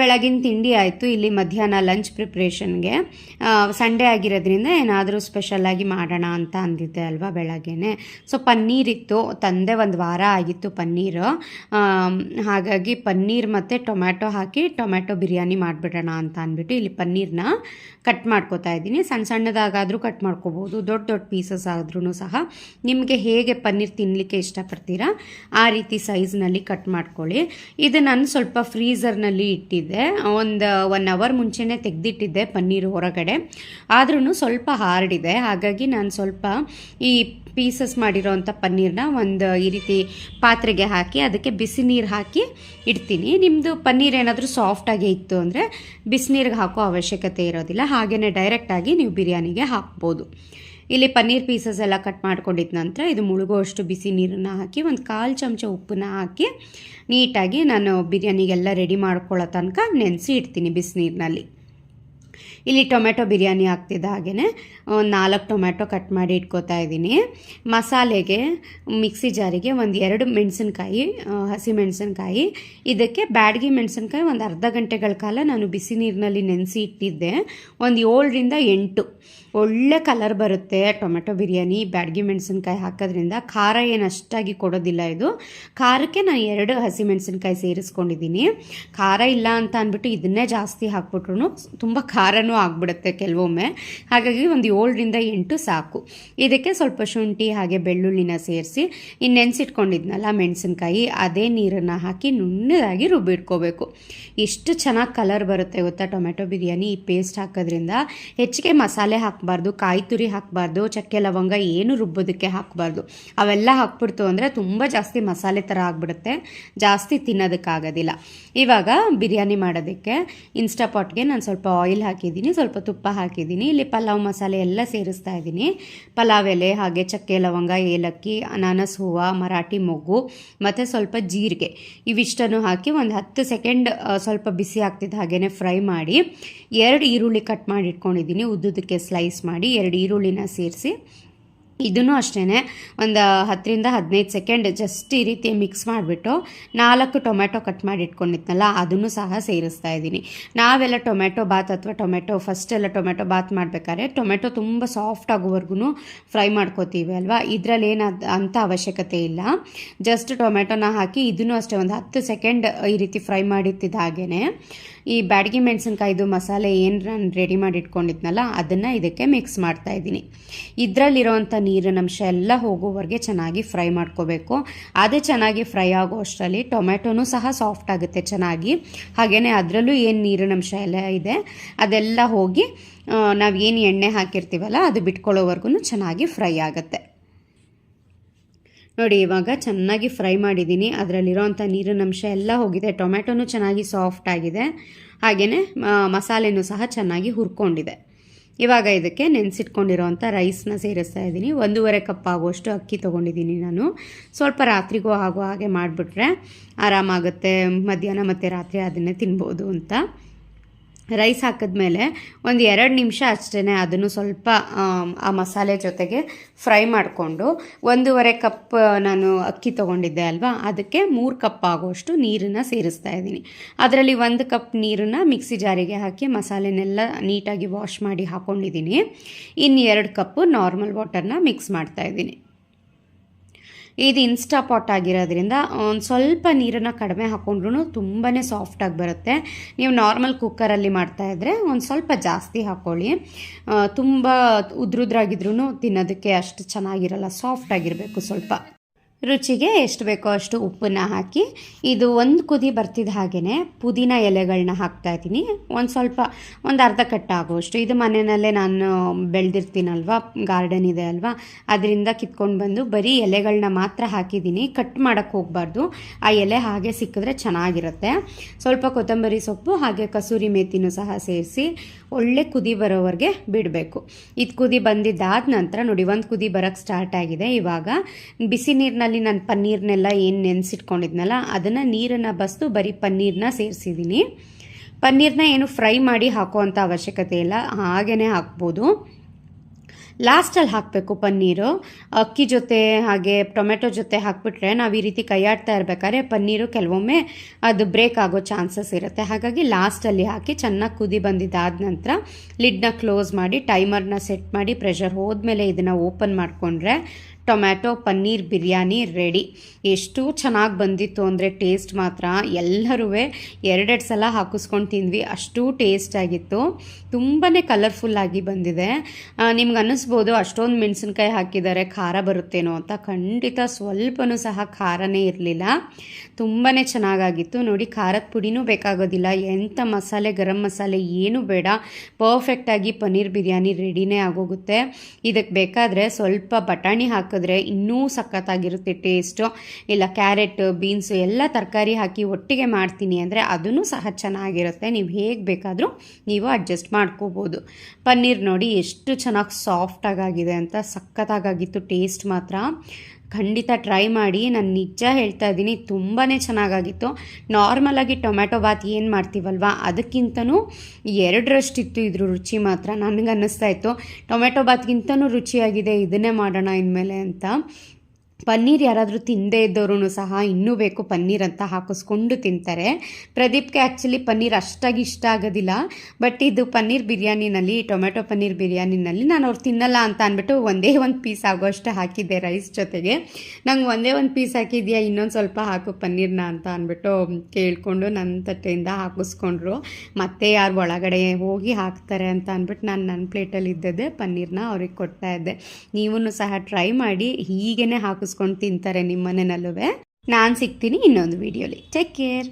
ಬೆಳಗಿನ ತಿಂಡಿ ಆಯಿತು, ಇಲ್ಲಿ ಮಧ್ಯಾಹ್ನ ಲಂಚ್ ಪ್ರಿಪ್ರೇಷನ್ಗೆ ಸಂಡೇ ಆಗಿರೋದ್ರಿಂದ ಏನಾದರೂ ಸ್ಪೆಷಲಾಗಿ ಮಾಡೋಣ ಅಂತ ಅಂದಿದ್ದೆ ಅಲ್ವಾ ಬೆಳಗ್ಗೆನೆ. ಸೊ ಪನ್ನೀರ್ ಇತ್ತು ತಂದೆ ಒಂದು ವಾರ ಆಗಿತ್ತು ಪನ್ನೀರು. ಹಾಗಾಗಿ ಪನ್ನೀರ್ ಮತ್ತು ಟೊಮ್ಯಾಟೊ ಹಾಕಿ ಟೊಮ್ಯಾಟೊ ಬಿರಿಯಾನಿ ಮಾಡಿಬಿಡೋಣ ಅಂತ ಅಂದ್ಬಿಟ್ಟು ಇಲ್ಲಿ ಪನ್ನೀರ್ನ ಕಟ್ ಮಾಡ್ಕೋತಾ ಇದ್ದೀನಿ. ಸಣ್ಣ ಸಣ್ಣದಾಗಾದರೂ ಕಟ್ ಮಾಡ್ಕೋಬೋದು, ದೊಡ್ಡ ದೊಡ್ಡ ಪೀಸಸ್ ಆದ್ರೂ ಸಹ. ನಿಮಗೆ ಹೇಗೆ ಪನ್ನೀರ್ ತಿನ್ನಲಿಕ್ಕೆ ಇಷ್ಟಪಡ್ತೀರಾ, ಆ ರೀತಿ ಸೈಜ್ನಲ್ಲಿ ಕಟ್ ಮಾಡ್ಕೊಳ್ಳಿ. ಇದು ನಾನು ಸ್ವಲ್ಪ ಫ್ರೀಝರ್ನಲ್ಲಿ ಇಟ್ಟಿದ್ದೆ. ಒಂದು ಒನ್ ಅವರ್ ಮುಂಚೆನೇ ತೆಗೆದಿಟ್ಟಿದ್ದೆ ಪನ್ನೀರು ಹೊರಗಡೆ. ಆದ್ರೂ ಸ್ವಲ್ಪ ಹಾರ್ಡ್ ಇದೆ ಹಾಗಾಗಿ ನಾನು ಸ್ವಲ್ಪ ಈ ಪೀಸಸ್ ಮಾಡಿರೋವಂಥ ಪನ್ನೀರ್ನ ಒಂದು ಈ ರೀತಿ ಪಾತ್ರೆಗೆ ಹಾಕಿ, ಅದಕ್ಕೆ ಬಿಸಿ ನೀರು ಹಾಕಿ ಇಡ್ತೀನಿ. ನಿಮ್ಮದು ಪನ್ನೀರ್ ಏನಾದರೂ ಸಾಫ್ಟಾಗಿ ಇತ್ತು ಅಂದರೆ ಬಿಸಿನೀರಿಗೆ ಹಾಕೋ ಅವಶ್ಯಕತೆ ಇರೋದಿಲ್ಲ. ಹಾಗೆಯೇ ಡೈರೆಕ್ಟಾಗಿ ನೀವು ಬಿರಿಯಾನಿಗೆ ಹಾಕ್ಬೋದು. ಇಲ್ಲಿ ಪನ್ನೀರ್ ಪೀಸಸ್ ಎಲ್ಲ ಕಟ್ ಮಾಡ್ಕೊಂಡಿದ್ದ ನಂತರ ಇದು ಮುಳುಗುವಷ್ಟು ಬಿಸಿ ನೀರನ್ನು ಹಾಕಿ ಒಂದು ಕಾಲು ಚಮಚ ಉಪ್ಪನ್ನ ಹಾಕಿ ನೀಟಾಗಿ ನಾನು ಬಿರಿಯಾನಿಗೆಲ್ಲ ರೆಡಿ ಮಾಡ್ಕೊಳ್ಳೋ ತನಕ ನೆನೆಸಿ ಇಡ್ತೀನಿ ಬಿಸಿನೀರಿನಲ್ಲಿ ಇಲ್ಲಿ ಟೊಮೆಟೊ ಬಿರಿಯಾನಿ ಆಗ್ತಿದ್ದ ಹಾಗೆಯೇ ಒಂದು ನಾಲ್ಕು ಟೊಮೆಟೊ ಕಟ್ ಮಾಡಿ ಇಟ್ಕೋತಾ ಇದ್ದೀನಿ. ಮಸಾಲೆಗೆ, ಮಿಕ್ಸಿ ಜಾರಿಗೆ ಒಂದು ಎರಡು ಮೆಣಸಿನ್ಕಾಯಿ ಹಸಿ ಮೆಣಸಿನ್ಕಾಯಿ. ಇದಕ್ಕೆ ಬ್ಯಾಡಗಿ ಮೆಣಸಿನ್ಕಾಯಿ ಒಂದು ಅರ್ಧ ಗಂಟೆಗಳ ಕಾಲ ನಾನು ಬಿಸಿ ನೀರಿನಲ್ಲಿ ನೆನೆಸಿ ಇಟ್ಟಿದ್ದೆ. ಒಂದು ಏಳರಿಂದ ಎಂಟು. ಒಳ್ಳೆ ಕಲರ್ ಬರುತ್ತೆ ಟೊಮೆಟೊ ಬಿರಿಯಾನಿ, ಬ್ಯಾಡಗಿ ಮೆಣಸಿನ್ಕಾಯಿ ಹಾಕೋದ್ರಿಂದ. ಖಾರ ಏನು ಅಷ್ಟಾಗಿ ಕೊಡೋದಿಲ್ಲ ಇದು. ಖಾರಕ್ಕೆ ನಾನು ಎರಡು ಹಸಿ ಮೆಣಸಿನ್ಕಾಯಿ ಸೇರಿಸ್ಕೊಂಡಿದ್ದೀನಿ. ಖಾರ ಇಲ್ಲ ಅಂತ ಅಂದ್ಬಿಟ್ಟು ಇದನ್ನೇ ಜಾಸ್ತಿ ಹಾಕ್ಬಿಟ್ರು ತುಂಬ ಖಾರನೂ ಆಗ್ಬಿಡುತ್ತೆ ಕೆಲವೊಮ್ಮೆ. ಹಾಗಾಗಿ ಒಂದು ಏಳರಿಂದ ಎಂಟು ಸಾಕು. ಇದಕ್ಕೆ ಸ್ವಲ್ಪ ಶುಂಠಿ ಹಾಗೆ ಬೆಳ್ಳುಳ್ಳಿನ ಸೇರಿಸಿ ಇನ್ನು ನೆನೆಸಿಟ್ಕೊಂಡಿದ್ನಲ್ಲ ಮೆಣಸಿನ್ಕಾಯಿ, ಅದೇ ನೀರನ್ನು ಹಾಕಿ ನುಣ್ಣದಾಗಿ ರುಬ್ಬಿಟ್ಕೋಬೇಕು. ಎಷ್ಟು ಚೆನ್ನಾಗಿ ಕಲರ್ ಬರುತ್ತೆ ಗೊತ್ತಾ ಟೊಮೆಟೊ ಬಿರಿಯಾನಿ, ಈ ಪೇಸ್ಟ್ ಹಾಕೋದ್ರಿಂದ. ಹೆಚ್ಚಿಗೆ ಮಸಾಲೆ ಹಾಕಬಾರ್ದು ಕಾಯಿ ತುರಿ ಹಾಕಬಾರ್ದು, ಚಕ್ಕೆ ಲವಂಗ ಏನು ರುಬ್ಬೋದಕ್ಕೆ ಹಾಕಬಾರ್ದು. ಅವೆಲ್ಲ ಹಾಕ್ಬಿಡ್ತು ಅಂದರೆ ತುಂಬ ಜಾಸ್ತಿ ಮಸಾಲೆ ಥರ ಆಗಿಬಿಡುತ್ತೆ. ಜಾಸ್ತಿ ತಿನ್ನೋದಕ್ಕಾಗೋದಿಲ್ಲ. ಇವಾಗ ಬಿರಿಯಾನಿ ಮಾಡೋದಕ್ಕೆ ಇನ್ಸ್ಟಾಪಾಟ್ಗೆ ನಾನು ಸ್ವಲ್ಪ ಆಯಿಲ್ ಹಾಕಿದ್ದೀನಿ. ಸ್ವಲ್ಪ ತುಪ್ಪ ಹಾಕಿದ್ದೀನಿ. ಇಲ್ಲಿ ಪಲಾವ್ ಮಸಾಲೆ ಎಲ್ಲ ಸೇರಿಸ್ತಾ ಇದ್ದೀನಿ. ಪಲಾವ್ ಎಲೆ ಹಾಗೆ ಚಕ್ಕೆ, ಲವಂಗ, ಏಲಕ್ಕಿ, ಅನಾನಸ್, ಹೂವು, ಮರಾಠಿ, ಮೊಗ್ಗು, ಮತ್ತು ಸ್ವಲ್ಪ ಜೀರಿಗೆ. ಇವಿಷ್ಟನ್ನು ಹಾಕಿ ಒಂದು ಹತ್ತು ಸೆಕೆಂಡ್ ಸ್ವಲ್ಪ ಬಿಸಿ ಆಗ್ತಿದ್ದ ಹಾಗೇ ಫ್ರೈ ಮಾಡಿ ಎರಡು ಈರುಳ್ಳಿ ಕಟ್ ಮಾಡಿ ಇಟ್ಕೊಂಡಿದ್ದೀನಿ ಉದ್ದುದಕ್ಕೆ ಸ್ಲೈಸ್ ಮಾಡಿ ಎರಡು ಈರುಳ್ಳಿನ ಸೇರಿಸಿ ಇದನ್ನು ಅಷ್ಟೇ ಒಂದು ಹತ್ತರಿಂದ ಹದಿನೈದು ಸೆಕೆಂಡ್ ಜಸ್ಟ್ ಈ ರೀತಿ ಮಿಕ್ಸ್ ಮಾಡಿಬಿಟ್ಟು ನಾಲ್ಕು ಟೊಮೆಟೊ ಕಟ್ ಮಾಡಿ ಇಟ್ಕೊಂಡಿದ್ನಲ್ಲ, ಅದನ್ನು ಸಹ ಸೇರಿಸ್ತಾ ಇದ್ದೀನಿ. ನಾವೆಲ್ಲ ಟೊಮೆಟೊ ಬಾತ್ ಅಥವಾ ಟೊಮೆಟೊ ಫಸ್ಟ್ ಎಲ್ಲ ಟೊಮೆಟೊ ಬಾತ್ ಮಾಡಬೇಕಾದ್ರೆ ಟೊಮೆಟೊ ತುಂಬ ಸಾಫ್ಟ್ ಆಗೋವರೆಗೂ ಫ್ರೈ ಮಾಡ್ಕೋತೀವಿ ಅಲ್ವಾ? ಇದರಲ್ಲಿ ಏನು ಅಂಥ ಅವಶ್ಯಕತೆ ಇಲ್ಲ. ಜಸ್ಟ್ ಟೊಮೆಟೊನ ಹಾಕಿ ಇದನ್ನು ಅಷ್ಟೇ ಒಂದು ಹತ್ತು ಸೆಕೆಂಡ್ ಈ ರೀತಿ ಫ್ರೈ ಮಾಡಿತ್ತಿದ್ದ ಹಾಗೇ ಈ ಬ್ಯಾಡಗಿ ಮೆಣಸಿನ್ಕಾಯ್ದು ಮಸಾಲೆ ಏನು ನಾನು ರೆಡಿ ಮಾಡಿ ಇಟ್ಕೊಂಡಿದ್ನಲ್ಲ, ಅದನ್ನು ಇದಕ್ಕೆ ಮಿಕ್ಸ್ ಮಾಡ್ತಾ ಇದ್ದೀನಿ. ಇದರಲ್ಲಿರೋವಂಥ ನೀರಿನ ಅಂಶ ಎಲ್ಲ ಹೋಗೋವರೆಗೆ ಚೆನ್ನಾಗಿ ಫ್ರೈ ಮಾಡ್ಕೋಬೇಕು. ಅದೇ ಚೆನ್ನಾಗಿ ಫ್ರೈ ಆಗೋ ಅಷ್ಟರಲ್ಲಿ ಟೊಮೆಟೊನೂ ಸಹ ಸಾಫ್ಟ್ ಆಗುತ್ತೆ ಚೆನ್ನಾಗಿ. ಹಾಗೆಯೇ ಅದರಲ್ಲೂ ಏನು ನೀರಿನ ಅಂಶ ಎಲ್ಲ ಇದೆ, ಅದೆಲ್ಲ ಹೋಗಿ ನಾವು ಏನು ಎಣ್ಣೆ ಹಾಕಿರ್ತೀವಲ್ಲ ಅದು ಬಿಟ್ಕೊಳ್ಳೋವರೆಗೂ ಚೆನ್ನಾಗಿ ಫ್ರೈ ಆಗುತ್ತೆ. ನೋಡಿ, ಇವಾಗ ಚೆನ್ನಾಗಿ ಫ್ರೈ ಮಾಡಿದ್ದೀನಿ. ಅದರಲ್ಲಿರೋವಂಥ ನೀರಿನ ಅಂಶ ಎಲ್ಲ ಹೋಗಿದೆ. ಟೊಮೆಟೊನೂ ಚೆನ್ನಾಗಿ ಸಾಫ್ಟ್ ಆಗಿದೆ. ಹಾಗೆಯೇ ಮಸಾಲೆನೂ ಸಹ ಚೆನ್ನಾಗಿ ಹುರ್ಕೊಂಡಿದೆ. ಇವಾಗ ಇದಕ್ಕೆ ನೆನೆಸಿಟ್ಕೊಂಡಿರೋವಂಥ ರೈಸ್ನ ಸೇರಿಸ್ತಾ ಇದ್ದೀನಿ. ಒಂದೂವರೆ ಕಪ್ ಆಗುವಷ್ಟು ಅಕ್ಕಿ ತೊಗೊಂಡಿದ್ದೀನಿ ನಾನು. ಸ್ವಲ್ಪ ರಾತ್ರಿಗೂ ಆಗೋ ಹಾಗೆ ಮಾಡಿಬಿಟ್ರೆ ಆರಾಮಾಗುತ್ತೆ. ಮಧ್ಯಾಹ್ನ ಮತ್ತು ರಾತ್ರಿ ಅದನ್ನೇ ತಿನ್ಬೋದು ಅಂತ. ರೈಸ್ ಹಾಕಿದ್ಮೇಲೆ ಒಂದು ಎರಡು ನಿಮಿಷ ಅಷ್ಟೇ ಅದನ್ನು ಸ್ವಲ್ಪ ಆ ಮಸಾಲೆ ಜೊತೆಗೆ ಫ್ರೈ ಮಾಡಿಕೊಂಡು ಒಂದೂವರೆ ಕಪ್, ನಾನು ಅಕ್ಕಿ ತೊಗೊಂಡಿದ್ದೆ ಅಲ್ವಾ? ಅದಕ್ಕೆ ಮೂರು ಕಪ್ ಆಗುವಷ್ಟು ನೀರನ್ನು ಸೇರಿಸ್ತಾ ಇದ್ದೀನಿ. ಅದರಲ್ಲಿ ಒಂದು ಕಪ್ ನೀರನ್ನು ಮಿಕ್ಸಿ ಜಾರಿಗೆ ಹಾಕಿ ಮಸಾಲೆನೆಲ್ಲ ನೀಟಾಗಿ ವಾಶ್ ಮಾಡಿ ಹಾಕ್ಕೊಂಡಿದ್ದೀನಿ ಇನ್ನು ಎರಡು ಕಪ್ಪು ನಾರ್ಮಲ್ ವಾಟರ್ನ ಮಿಕ್ಸ್ ಮಾಡ್ತಾ ಇದ್ದೀನಿ. ಇದು ಇನ್ಸ್ಟಾ ಪಾಟ್ ಆಗಿರೋದ್ರಿಂದ ಒಂದು ಸ್ವಲ್ಪ ನೀರನ್ನು ಕಡಿಮೆ ಹಾಕ್ಕೊಂಡ್ರೂ ತುಂಬಾ ಸಾಫ್ಟಾಗಿ ಬರುತ್ತೆ. ನೀವು ನಾರ್ಮಲ್ ಕುಕ್ಕರಲ್ಲಿ ಮಾಡ್ತಾಯಿದ್ರೆ ಒಂದು ಸ್ವಲ್ಪ ಜಾಸ್ತಿ ಹಾಕ್ಕೊಳ್ಳಿ ತುಂಬ ಉದ್ರುದ್ರಾಗಿದ್ರೂ ತಿನ್ನೋದಕ್ಕೆ ಅಷ್ಟು ಚೆನ್ನಾಗಿರಲ್ಲ ಸಾಫ್ಟ್ ಆಗಿರಬೇಕು ಸ್ವಲ್ಪ. ರುಚಿಗೆ ಎಷ್ಟು ಬೇಕೋ ಅಷ್ಟು ಉಪ್ಪನ್ನ ಹಾಕಿ ಇದು ಒಂದು ಕುದಿ ಬರ್ತಿದ್ದ ಹಾಗೆಯೇ ಪುದೀನ ಎಲೆಗಳನ್ನ ಹಾಕ್ತಾ ಇದ್ದೀನಿ. ಒಂದು ಸ್ವಲ್ಪ, ಒಂದು ಅರ್ಧ ಕಟ್ಟಾಗುವಷ್ಟು ಇದು ಮನೆಯಲ್ಲೇ ನಾನು ಬೆಳೆದಿರ್ತೀನಲ್ವ ಗಾರ್ಡನ್ ಇದೆ ಅಲ್ವಾ? ಅದರಿಂದ ಕಿತ್ಕೊಂಡು ಬಂದು ಬರೀ ಎಲೆಗಳನ್ನ ಮಾತ್ರ ಹಾಕಿದ್ದೀನಿ. ಕಟ್ ಮಾಡೋಕ್ಕೆ ಹೋಗಬಾರ್ದು. ಆ ಎಲೆ ಹಾಗೆ ಸಿಕ್ಕಿದ್ರೆ ಚೆನ್ನಾಗಿರುತ್ತೆ. ಸ್ವಲ್ಪ ಕೊತ್ತಂಬರಿ ಸೊಪ್ಪು ಹಾಗೆ ಕಸೂರಿ ಮೇಥಿನೂ ಸಹ ಸೇರಿಸಿ ಒಳ್ಳೆ ಕುದಿ ಬರೋವರೆಗೆ ಬಿಡಬೇಕು. ಇದು ಕುದಿ ಬಂದಿದ್ದಾದ ನಂತರ ನೋಡಿ, ಒಂದು ಕುದಿ ಬರೋಕ್ಕೆ ಸ್ಟಾರ್ಟ್ ಆಗಿದೆ. ಇವಾಗ ಬಿಸಿ ನೀರಿನಲ್ಲಿ ನಾನು ಪನ್ನೀರ್ನೆಲ್ಲ ಏನು ನೆನೆಸಿಟ್ಕೊಂಡಿದ್ನಲ್ಲ, ಅದನ್ನು ನೀರನ್ನು ಬಸ್ದು ಬರೀ ಪನ್ನೀರ್ನ ಸೇರಿಸಿದ್ದೀನಿ ಪನ್ನೀರ್ನ ಏನು ಫ್ರೈ ಮಾಡಿ ಹಾಕುವಂಥ ಅವಶ್ಯಕತೆ ಇಲ್ಲ ಹಾಗೇ ಹಾಕ್ಬೋದು. ಲಾಸ್ಟಲ್ಲಿ ಹಾಕಬೇಕು ಪನ್ನೀರು. ಅಕ್ಕಿ ಜೊತೆ ಹಾಗೆ ಟೊಮೆಟೊ ಜೊತೆ ಹಾಕ್ಬಿಟ್ರೆ ನಾವು ಈ ರೀತಿ ಕೈಯಾಡ್ತಾ ಇರಬೇಕಾದ್ರೆ ಪನ್ನೀರು ಕೆಲವೊಮ್ಮೆ ಅದು ಬ್ರೇಕ್ ಆಗೋ ಚಾನ್ಸಸ್ ಇರುತ್ತೆ. ಹಾಗಾಗಿ ಲಾಸ್ಟಲ್ಲಿ ಹಾಕಿ ಚೆನ್ನಾಗಿ ಕುದಿ ಬಂದಿದ್ದಾದ ನಂತರ ಲಿಡ್ನ ಕ್ಲೋಸ್ ಮಾಡಿ ಟೈಮರ್ನ ಸೆಟ್ ಮಾಡಿ ಪ್ರೆಷರ್ ಹೋದ್ಮೇಲೆ ಇದನ್ನು ಓಪನ್ ಮಾಡಿಕೊಂಡ್ರೆ ಟೊಮ್ಯಾಟೊ, ಪನ್ನೀರ್, ಬಿರಿಯಾನಿ ರೆಡಿ ಎಷ್ಟು ಚೆನ್ನಾಗಿ ಬಂದಿತ್ತು ಅಂದರೆ ಟೇಸ್ಟ್ ಮಾತ್ರ. ಎಲ್ಲರೂ ಎರಡೆರಡು ಸಲ ಹಾಕಿಸ್ಕೊಂಡು ತಿಂದ್ವಿ. ಅಷ್ಟು ಟೇಸ್ಟ್ ಆಗಿತ್ತು. ತುಂಬಾ ಕಲರ್ಫುಲ್ಲಾಗಿ ಬಂದಿದೆ. ನಿಮ್ಗೆ ಅನ್ನಿಸ್ಬೋದು, ಅಷ್ಟೊಂದು ಮೆಣಸಿನ್ಕಾಯಿ ಹಾಕಿದ್ದಾರೆ ಖಾರ ಬರುತ್ತೇನೋ ಅಂತ. ಖಂಡಿತ ಸ್ವಲ್ಪನೂ ಸಹ ಖಾರನೇ ಇರಲಿಲ್ಲ. ತುಂಬಾ ಚೆನ್ನಾಗಾಗಿತ್ತು. ನೋಡಿ, ಖಾರದ ಪುಡಿನೂ ಬೇಕಾಗೋದಿಲ್ಲ. ಎಂಥ ಮಸಾಲೆ, ಗರಂ ಮಸಾಲೆ, ಏನೂ ಬೇಡ. ಪರ್ಫೆಕ್ಟಾಗಿ ಪನ್ನೀರ್, ಬಿರಿಯಾನಿ ರೆಡಿನೇ ಆಗೋಗುತ್ತೆ. ಇದಕ್ಕೆ ಬೇಕಾದರೆ ಸ್ವಲ್ಪ ಬಟಾಣಿ ಹಾಕಿದ್ರೆ ಇನ್ನೂ ಸಖತ್ತಾಗಿರುತ್ತೆ ಟೇಸ್ಟು ಇಲ್ಲ ಕ್ಯಾರೆಟ್ ಬೀನ್ಸು ಎಲ್ಲ ತರಕಾರಿ ಹಾಕಿ ಒಟ್ಟಿಗೆ ಮಾಡ್ತೀನಿ ಅಂದರೆ ಅದೂ ಸಹ ಚೆನ್ನಾಗಿರುತ್ತೆ. ನೀವು ಹೇಗೆ ಬೇಕಾದರೂ ನೀವು ಅಡ್ಜಸ್ಟ್ ಮಾಡ್ಕೋಬೋದು. ಪನ್ನೀರ್ ನೋಡಿ ಎಷ್ಟು ಚೆನ್ನಾಗಿ ಸಾಫ್ಟಾಗಾಗಿದೆ ಅಂತ ಸಖತ್ತಾಗಿತ್ತು ಟೇಸ್ಟ್ ಮಾತ್ರ. ಖಂಡಿತ ಟ್ರೈ ಮಾಡಿ ನಾನು ನಿಜ ಹೇಳ್ತಾ ಇದ್ದೀನಿ ತುಂಬಾ ಚೆನ್ನಾಗಾಗಿತ್ತು. ನಾರ್ಮಲಾಗಿ ಟೊಮ್ಯಾಟೊ ಬಾತ್ ಏನು ಮಾಡ್ತೀವಲ್ವ, ಅದಕ್ಕಿಂತನೂ ಎರಡರಷ್ಟಿತ್ತು ಇದ್ರ ರುಚಿ ಮಾತ್ರ ನನಗೆ ಅನ್ನಿಸ್ತಾ ಇತ್ತು. ಟೊಮೆಟೊ ಬಾತ್ಗಿಂತನೂ ರುಚಿಯಾಗಿದೆ, ಇದನ್ನೇ ಮಾಡೋಣ ಇನ್ಮೇಲೆ ಅಂತ. ಪನ್ನೀರ್ ಯಾರಾದರೂ ತಿಂದೇ ಇದ್ದವ್ರು ಸಹ ಇನ್ನೂ ಬೇಕು ಪನ್ನೀರ್ ಅಂತ ಹಾಕಿಸ್ಕೊಂಡು ತಿಂತಾರೆ. ಪ್ರದೀಪ್ಗೆ ಆ್ಯಕ್ಚುಲಿ ಪನ್ನೀರ್ ಅಷ್ಟಾಗಿ ಇಷ್ಟ ಆಗೋದಿಲ್ಲ. ಬಟ್ ಇದು ಪನ್ನೀರ್ ಬಿರಿಯಾನಿನಲ್ಲಿ ಟೊಮೆಟೊ ಪನ್ನೀರ್ ಬಿರಿಯಾನಿನಲ್ಲಿ ನಾನು ಅವ್ರು ತಿನ್ನಲ್ಲ ಅಂತ ಅಂದ್ಬಿಟ್ಟು ಒಂದೇ ಒಂದು ಪೀಸ್ ಆಗೋಷ್ಟು ಹಾಕಿದ್ದೆ ರೈಸ್ ಜೊತೆಗೆ. ನಂಗೆ ಒಂದೇ ಒಂದು ಪೀಸ್ ಹಾಕಿದ್ಯಾ, ಇನ್ನೊಂದು ಸ್ವಲ್ಪ ಹಾಕು ಪನ್ನೀರ್ನ ಅಂತ ಅಂದ್ಬಿಟ್ಟು ಕೇಳಿಕೊಂಡು ನನ್ನ ತಟ್ಟೆಯಿಂದ ಹಾಕಿಸ್ಕೊಂಡ್ರು. ಮತ್ತೆ ಯಾರು ಒಳಗಡೆ ಹೋಗಿ ಹಾಕ್ತಾರೆ ಅಂತ ಅಂದ್ಬಿಟ್ಟು ನಾನು ನನ್ನ ಪ್ಲೇಟಲ್ಲಿ ಇದ್ದದೆ ಪನ್ನೀರ್ನ ಅವ್ರಿಗೆ ಕೊಡ್ತಾ ಇದ್ದೆ. ನೀವು ಸಹ ಟ್ರೈ ಮಾಡಿ ಹೀಗೇ ಹಾಕಿಸ್ಕೊಂಡು ತಿಂತಾರೆ ನಿಮ್ಮ ಮನೆಯಲ್ಲೂ ನಾನು ಸಿಗ್ತೀನಿ ಇನ್ನೊಂದು ವಿಡಿಯೋಲಿ ಟೇಕ್ ಕೇರ್